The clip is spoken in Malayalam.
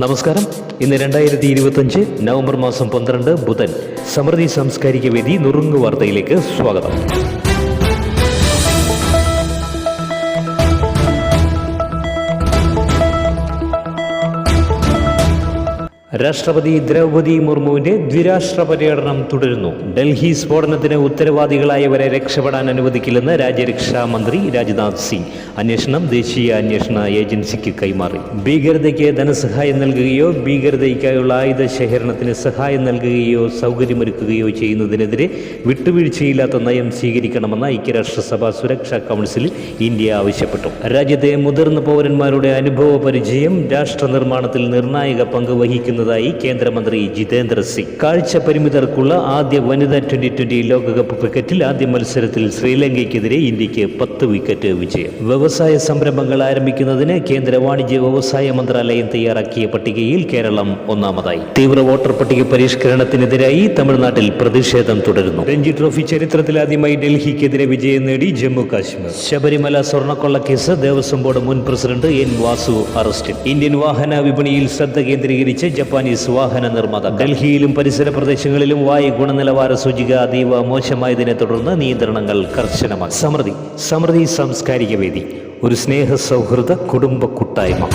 നമസ്കാരം. ഇന്ന് രണ്ടായിരത്തി ഇരുപത്തഞ്ച് നവംബർ മാസം പന്ത്രണ്ട് ബുധൻ. സമൃദ്ധി സാംസ്കാരിക വേദി നുറുങ്ങ് വാർത്തയിലേക്ക് സ്വാഗതം. രാഷ്ട്രപതി ദ്രൗപദി മുർമുവിന്റെ ദ്വിരാഷ്ട്ര പര്യടനം തുടരുന്നു. ഡൽഹി സ്ഫോടനത്തിന് ഉത്തരവാദികളായവരെ രക്ഷപ്പെടാൻ അനുവദിക്കില്ലെന്ന് രാജ്യരക്ഷാ മന്ത്രി രാജ്നാഥ് സിംഗ്. അന്വേഷണം ദേശീയ അന്വേഷണ ഏജൻസിക്ക് കൈമാറി. ഭീകരതയ്ക്ക് ധനസഹായം നൽകുകയോ ഭീകരതയ്ക്കായുള്ള ആയുധ ശേഖരണത്തിന് സഹായം നൽകുകയോ സൗകര്യമൊരുക്കുകയോ ചെയ്യുന്നതിനെതിരെ വിട്ടുവീഴ്ചയില്ലാത്ത നയം സ്വീകരിക്കണമെന്ന് ഐക്യരാഷ്ട്രസഭ സുരക്ഷാ കൗൺസിലിൽ ഇന്ത്യ ആവശ്യപ്പെട്ടു. രാജ്യത്തെ മുതിർന്ന പൗരന്മാരുടെ അനുഭവ പരിചയം രാഷ്ട്ര നിർമ്മാണത്തിൽ നിർണായക പങ്ക് വഹിക്കുന്നതായി കേന്ദ്രമന്ത്രി ജിതേന്ദ്ര സിംഗ്. കാഴ്ച പരിമിതർക്കുള്ള ആദ്യ വനിതാ ട്വന്റി ട്വന്റി ലോകകപ്പ് ക്രിക്കറ്റിൽ ആദ്യ മത്സരത്തിൽ ശ്രീലങ്കയ്ക്കെതിരെ ഇന്ത്യയ്ക്ക് പത്ത് വിക്കറ്റ് വിജയം. വ്യവസായ സംരംഭങ്ങൾ ആരംഭിക്കുന്നതിന് കേന്ദ്ര വാണിജ്യ വ്യവസായ മന്ത്രാലയം തയ്യാറാക്കിയ പട്ടികയിൽ കേരളം ഒന്നാമതായി. തീവ്ര വോട്ടർ പട്ടിക പരിഷ്കരണത്തിനെതിരായി തമിഴ്നാട്ടിൽ പ്രതിഷേധം തുടരുന്നു. രഞ്ജി ട്രോഫി ചരിത്രത്തിൽ ആദ്യമായി ഡൽഹിക്കെതിരെ വിജയം നേടി ജമ്മു കാശ്മീർ ശബരിമല സ്വർണക്കൊള്ള കേസ് ദേവസ്വം ബോർഡ് മുൻ പ്രസിഡന്റ് എൻ വാസു അറസ്റ്റിൽ. ഇന്ത്യൻ വാഹന വിപണിയിൽ ശ്രദ്ധ കേന്ദ്രീകരിച്ച് ജപ്പാനീസ് വാഹന നിർമ്മാതാക്കൾ. ഡൽഹിയിലും പരിസര പ്രദേശങ്ങളിലും വായു ഗുണനിലവാര സൂചിക അതീവ മോശമായതിനെ തുടർന്ന് നിയന്ത്രണങ്ങൾ കർശനമാക്കി. സമൃദ്ധി. സമൃദ്ധി സാംസ്കാരിക വേദി. ഒരു സ്നേഹ സൗഹൃദ കുടുംബ കൂട്ടായ്മ.